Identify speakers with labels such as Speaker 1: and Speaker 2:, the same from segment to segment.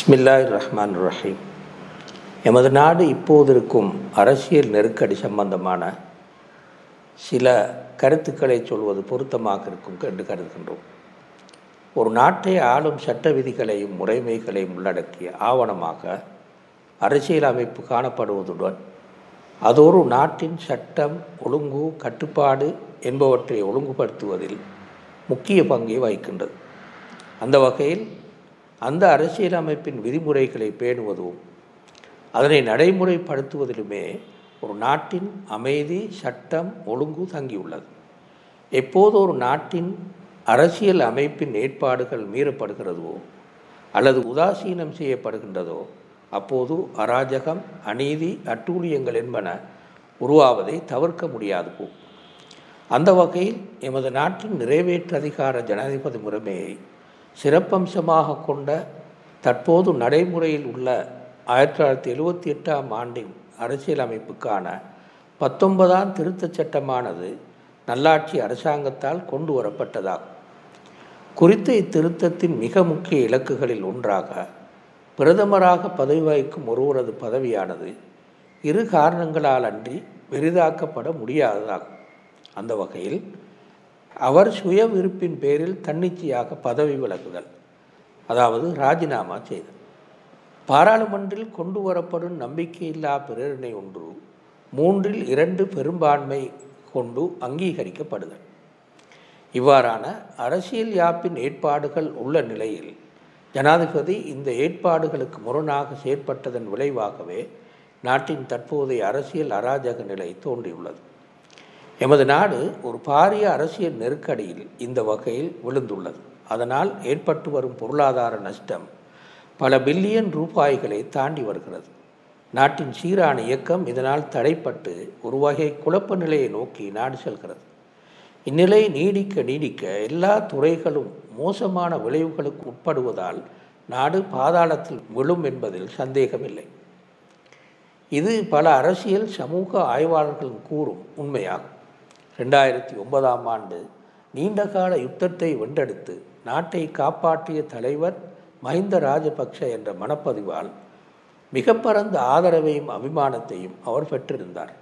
Speaker 1: பிஸ்மில்லாய் ரஹ்மான் ரஹீம் எமது நாடு இப்போது இருக்கும் அரசியல் நெருக்கடி சம்பந்தமான சில கருத்துக்களை சொல்வது பொருத்தமாக இருக்கும் என்று கருதுகின்றோம். ஒரு நாட்டை ஆளும் சட்ட விதிகளையும் முறைமைகளையும் உள்ளடக்கிய ஆவணமாக அரசியல் அமைப்பு காணப்படுவதுடன் அதோரு நாட்டின் சட்டம் ஒழுங்கு கட்டுப்பாடு என்பவற்றை ஒழுங்குபடுத்துவதில் முக்கிய பங்கை வகிக்கின்றது. அந்த வகையில் அந்த அரசியலமைப்பின் விதிமுறைகளை பேணுவதும் அதனை நடைமுறைப்படுத்துவதிலுமே ஒரு நாட்டின் அமைதி சட்டம் ஒழுங்கு தங்கியுள்ளது. எப்போது ஒரு நாட்டின் அரசியல் அமைப்பின் ஏற்பாடுகள் மீறப்படுகிறதோ அல்லது உதாசீனம் செய்யப்படுகின்றதோ அப்போது அராஜகம் அநீதி அட்டூழியங்கள் என்பன உருவாவதை தவிர்க்க முடியாது போ அந்த வகையில் எமது நாட்டின் நிறைவேற்று அதிகார ஜனாதிபதி முறைமையை சிறப்பம்சமாக கொண்ட தற்போது நடைமுறையில் உள்ள ஆயிரத்தி தொள்ளாயிரத்தி எழுவத்தி எட்டாம் ஆண்டின் அரசியலமைப்புக்கான பத்தொன்பதாம் திருத்தச் சட்டமானது நல்லாட்சி அரசாங்கத்தால் கொண்டு வரப்பட்டதாகும். குறித்த இத்திருத்தத்தின் மிக முக்கிய இலக்குகளில் ஒன்றாக பிரதமராக பதவி வகிக்கும் ஒருவரது பதவியானது இரு காரணங்களால் அன்றி பெரிதாக்கப்பட முடியாததாகும். அந்த வகையில் அவர் சுய விருப்பின் பேரில் தன்னிச்சையாக பதவி விலகுதல் அதாவது ராஜினாமா செய்தல். பாராளுமன்றில் கொண்டு வரப்படும் நம்பிக்கையில்லா பிரேரணை ஒன்று மூன்றில் இரண்டு பெரும்பான்மை கொண்டு அங்கீகரிக்கப்படுதல். இவ்வாறான அரசியல் யாப்பின் ஏற்பாடுகள் உள்ள நிலையில் ஜனாதிபதி இந்த ஏற்பாடுகளுக்கு முரணாக செயற்பட்டதன் விளைவாகவே நாட்டின் தற்போதைய அரசியல் அராஜக நிலை தோன்றியுள்ளது. எமது நாடு ஒரு பாரிய அரசியல் நெருக்கடியில் இந்த வகையில் விழுந்துள்ளது. அதனால் ஏற்பட்டு வரும் பொருளாதார நஷ்டம் பல பில்லியன் ரூபாய்களை தாண்டி வருகிறது. நாட்டின் சீரான இயக்கம் இதனால் தடைப்பட்டு ஒரு வகை குழப்ப நிலையை நோக்கி நாடு செல்கிறது. இந்நிலை நீடிக்க நீடிக்க எல்லா துறைகளும் மோசமான விளைவுகளுக்கு உட்படுவதால் நாடு பாதாளத்தில் விழும் என்பதில் சந்தேகமில்லை. இது பல அரசியல் சமூக ஆய்வாளர்களும் கூறும் உண்மையாகும். ரெண்டாயிரத்தி ஒன்பதாம் ஆண்டு நீண்டகால யுத்தத்தை வென்றெடுத்து நாட்டை காப்பாற்றிய தலைவர் மஹிந்த ராஜபக்ஷ என்ற மனப்பதிவால் மிக பரந்த ஆதரவையும் அபிமானத்தையும் அவர் பெற்றிருந்தார்.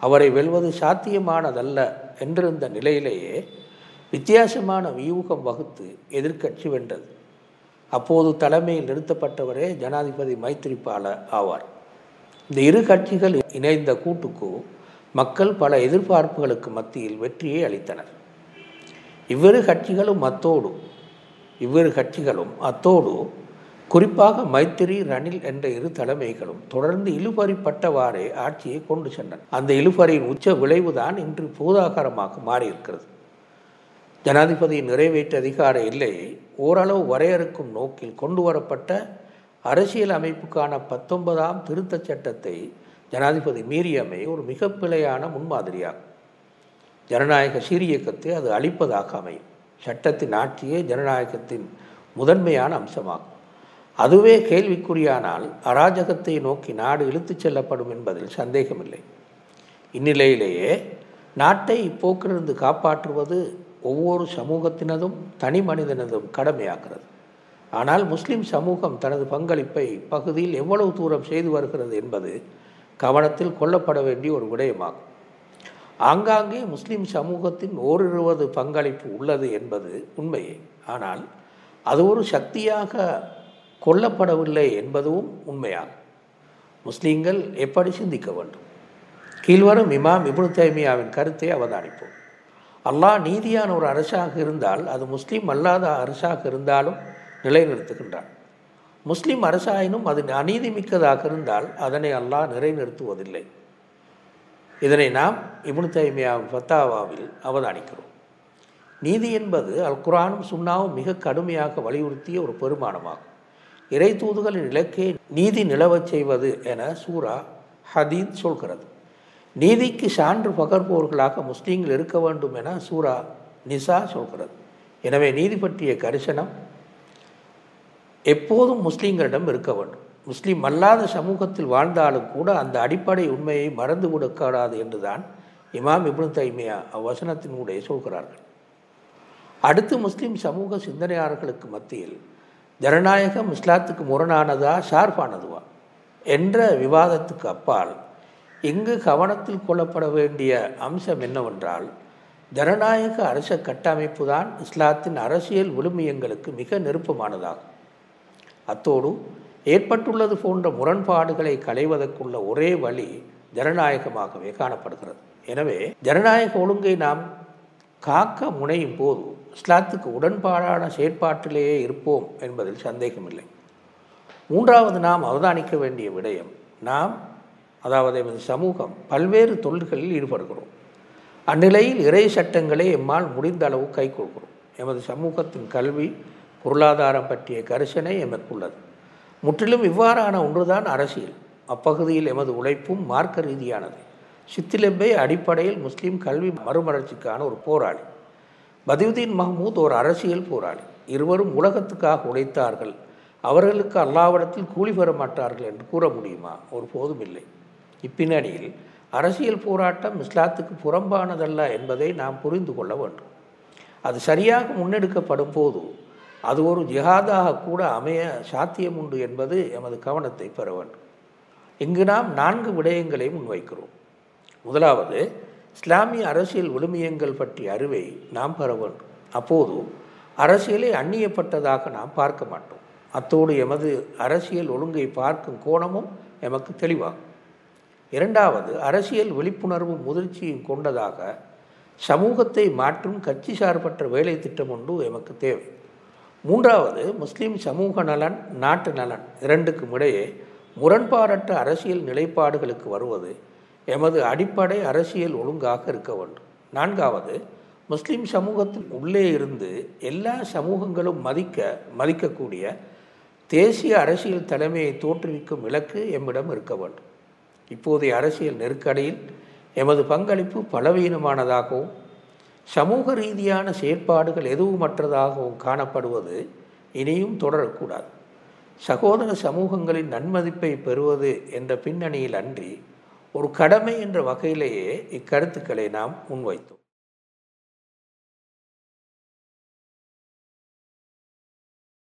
Speaker 1: அவரை வெல்வது சாத்தியமானதல்ல என்றிருந்த நிலையிலேயே வித்தியாசமான வியூகம் வகுத்து எதிர்க்கட்சி வென்றது. அப்போது தலைமையில் நிறுத்தப்பட்டவரே ஜனாதிபதி மைத்திரிபால ஆவார். இந்த இரு கட்சிகள் இணைந்த கூட்டுக்கு மக்கள் பல எதிர்பார்ப்புகளுக்கு மத்தியில் வெற்றியை அளித்தனர். இவ்விரு கட்சிகளும் அத்தோடு இவ்விரு கட்சிகளும் அத்தோடு குறிப்பாக மைத்திரி ரணில் என்ற இரு தலைமைகளும் தொடர்ந்து இழுபறிப்பட்டவாறே ஆட்சியை கொண்டு சென்றன அந்த இழுபறியின் உச்ச விளைவுதான் இன்று பூதாகரமாக மாறியிருக்கிறது. ஜனாதிபதியின் நிறைவேற்று அதிகார எல்லையை ஓரளவு வரையறுக்கும் நோக்கில் கொண்டு வரப்பட்ட அரசியல் அமைப்புக்கான பத்தொன்பதாம் திருத்தச் சட்டத்தை ஜனாதிபதி மீறியமை ஒரு மிக பிழையான முன்மாதிரியாகும் ஜனநாயக சீரியக்கத்தை அது அளிப்பதாக அமையும். சட்டத்தின் ஆட்சியே ஜனநாயகத்தின் முதன்மையான அம்சமாகும். அதுவே கேள்விக்குறியானால் அராஜகத்தை நோக்கி நாடு இழுத்துச் செல்லப்படும் என்பதில் சந்தேகமில்லை. இந்நிலையிலேயே நாட்டை இப்போக்கிலிருந்து காப்பாற்றுவது ஒவ்வொரு சமூகத்தினதும் தனி மனிதனதும் கடமையாகிறது. ஆனால் முஸ்லிம் சமூகம் தனது பங்களிப்பை பகுதியில் எவ்வளவு தூரம் செய்து வருகிறது என்பது கவனத்தில் கொள்ளப்பட வேண்டிய ஒரு விடயமாகும். ஆங்காங்கே முஸ்லிம் சமூகத்தின் ஓரிருவது பங்களிப்பு உள்ளது என்பது உண்மையே. ஆனால் அது ஒரு சக்தியாக கொல்லப்படவில்லை என்பதும் உண்மையாகும். முஸ்லீம்கள் எப்படி சிந்திக்க வேண்டும்? கீழ்வரும் இமாம் இபுனு தைமியாவின் கருத்தை அவதானிப்போம். அல்லாஹ் நீதியான ஒரு அரசாக இருந்தால் அது முஸ்லீம் அல்லாத அரசாக இருந்தாலும் நிலைநிறுத்துகின்றான். முஸ்லீம் அரசாயினும் அது அநீதி மிக்கதாக இருந்தால் அதனை அல்லாஹ் நிறைநிறுத்துவதில்லை. இதனை நாம் இபுனு தைமியா ஃபத்தாவாவில் அவதானிக்கிறோம். நீதி என்பது அல் குரானும் சுண்ணாவும் மிக கடுமையாக வலியுறுத்திய ஒரு பெருமானமாகும். இறை தூதுகளின் இலக்கே நீதி நிலவச் செய்வது என சூரா ஹதீத் சொல்கிறது. நீதிக்கு சான்று பகர்பவர்களாக முஸ்லீம்கள் இருக்க வேண்டும் என சூரா நிசா சொல்கிறது. எனவே நீதி பற்றிய கரிசனம் எப்போதும் முஸ்லீம்களிடம் இருக்க வேண்டும். முஸ்லீம் அல்லாத சமூகத்தில் வாழ்ந்தாலும் கூட அந்த அடிப்படை உண்மையை மறந்து விடக்கூடாது என்றுதான் இமாம் இப்னு தைமியா அவ்வசனத்தினுடைய சொல்கிறார்கள். அடுத்து முஸ்லீம் சமூக சிந்தனையாளர்களுக்கு மத்தியில் ஜனநாயகம் இஸ்லாத்துக்கு முரணானதா ஷார்பானதுவா என்ற விவாதத்துக்கு அப்பால் இங்கு கவனத்தில் கொள்ளப்பட வேண்டிய அம்சம் என்னவென்றால் ஜனநாயக அரச கட்டமைப்பு தான் இஸ்லாத்தின் அரசியல் விழுமியங்களுக்கு மிக நெருப்பமானதாகும். அத்தோடு ஏற்பட்டுள்ளது போன்ற முரண்பாடுகளை களைவதற்குள்ள ஒரே வழி ஜனநாயகமாகவே காணப்படுகிறது. எனவே ஜனநாயக ஒழுங்கை நாம் காக்க முனையும் போது இஸ்லாத்துக்கு உடன்பாடான செயற்பாட்டிலேயே இருப்போம் என்பதில் சந்தேகமில்லை. மூன்றாவது நாம் அவதானிக்க வேண்டிய விடயம் நாம் அதாவது எமது சமூகம் பல்வேறு தொழில்களில் ஈடுபடுகிறோம். அந்நிலையில் இறை சட்டங்களை எம்மால் முடிந்த அளவு கை கொடுக்கிறோம். எமது சமூகத்தின் கல்வி பொருளாதாரம் பற்றிய கரிசனை எமக்குள்ளது. முற்றிலும் இவ்வாறான ஒன்றுதான் அரசியல். அப்பகுதியில் எமது உழைப்பும் மார்க்க ரீதியானது. சித்திலெம்பே அடிப்படையில் முஸ்லீம் கல்வி மறுமலர்ச்சிக்கான ஒரு போராளி. பதிவுதீன் மஹமூத் ஒரு அரசியல் போராளி. இருவரும் உலகத்துக்காக உழைத்தார்கள். அவர்களுக்கு அல்லாவிடத்தில் கூலி பெற மாட்டார்கள் என்று கூற முடியுமா? ஒரு போதும் இல்லை. இப்பின்னணியில் அரசியல் போராட்டம் இஸ்லாத்துக்கு புறம்பானதல்ல என்பதை நாம் புரிந்து கொள்ள வேண்டும். அது சரியாக முன்னெடுக்கப்படும் போது அது ஒரு ஜிஹாதாக கூட அமைய சாத்தியம் உண்டு என்பது எமது கவனத்தை பெற வேண்டும். இங்கு நாம் நான்கு விடயங்களை முன்வைக்கிறோம். முதலாவது இஸ்லாமிய அரசியல் விழுமியங்கள் பற்றிய அறிவை நாம் பெற வேண்டும். அப்போது அரசியலை அந்நியப்பட்டதாக நாம் பார்க்க மாட்டோம். அத்தோடு எமது அரசியல் ஒழுங்கை பார்க்கும் கோணமும் எமக்கு தெளிவாகும். இரண்டாவது அரசியல் விழிப்புணர்வு முதிர்ச்சியும் கொண்டதாக சமூகத்தை மாற்றும் கட்சி சார்பற்ற வேலை திட்டம் ஒன்று எமக்கு தேவை. மூன்றாவது முஸ்லீம் சமூக நலன் நாட்டு நலன் இரண்டுக்கும் இடையே முரண்பாடற்ற அரசியல் நிலைப்பாடுகளுக்கு வருவது எமது அடிப்படை அரசியல் ஒழுங்காக இருக்க வேண்டும். நான்காவது முஸ்லீம் சமூகத்தின் உள்ளே இருந்து எல்லா சமூகங்களும் மதிக்க மதிக்கக்கூடிய தேசிய அரசியல் தலைமையை தோற்றுவிக்கும் இலக்கு எம்மிடம் இருக்க வேண்டும். இப்போதைய அரசியல் நெருக்கடியில் எமது பங்களிப்பு பலவீனமானதாகவும் சமூக ரீதியான செயற்பாடுகள் எதுவுமற்றதாகவும் காணப்படுவது இனியும் தொடரக்கூடாது. சகோதர சமூகங்களின் நன்மதிப்பை பெறுவது என்ற பின்னணியில் அன்றி ஒரு கடமை என்ற வகையிலேயே இக்கருத்துக்களை நாம் முன்வைத்தோம்.